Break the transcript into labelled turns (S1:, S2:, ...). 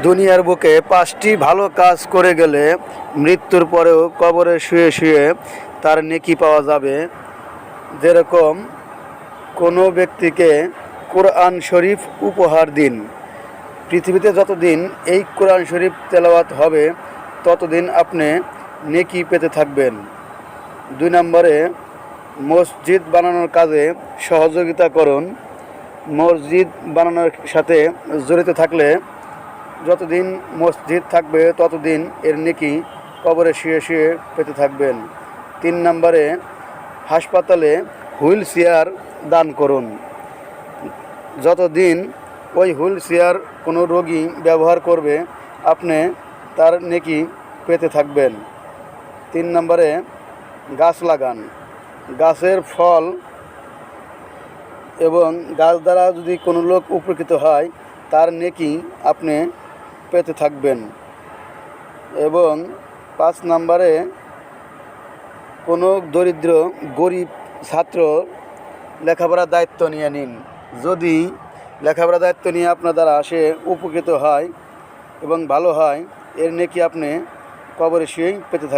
S1: দুনিয়ার বুকে পাঁচটি ভালো কাজ করে গেলে মৃত্যুর পরেও কবরে শুয়ে শুয়ে তার নেকি পাওয়া যাবে। যেরকম কোনো ব্যক্তিকে কোরআন শরীফ উপহার দিন। পৃথিবীতে যতদিন এই কোরআন শরীফ তেলাওয়াত হবে, ততদিন আপনি নেকি পেতে থাকবেন। দুই নম্বরে, মসজিদ বানানোর কাজে সহযোগিতা করুন। মসজিদ বানানোর সাথে জড়িত থাকলে যতদিন মসজিদ থাকবে, ততদিন এর নেকি কবরে শুয়ে শুয়ে পেতে থাকবেন। তিন নম্বরে, হাসপাতালে হুইল চেয়ার দান করুন। যতদিন ওই হুইল চেয়ার কোনো রোগী ব্যবহার করবে, আপনি তার নেকি পেতে থাকবেন। তিন নম্বরে, গাছ লাগান। গাছের ফল এবং গাছ দ্বারা যদি কোনো লোক উপকৃত হয়, তার নেকি আপনি পেতে থাকবেন। এবং পাঁচ নাম্বারে কোনো দরিদ্র, গরিব ছাত্র লেখাপড়ার দায়িত্ব নিয়ে নিন। যদি লেখাপড়ার দায়িত্ব নিয়ে আপনার দ্বারা আসে উপকৃত হয় এবং ভালো হয়, এর নেকি আপনি কবরে শুয়েই পেতে থাকবেন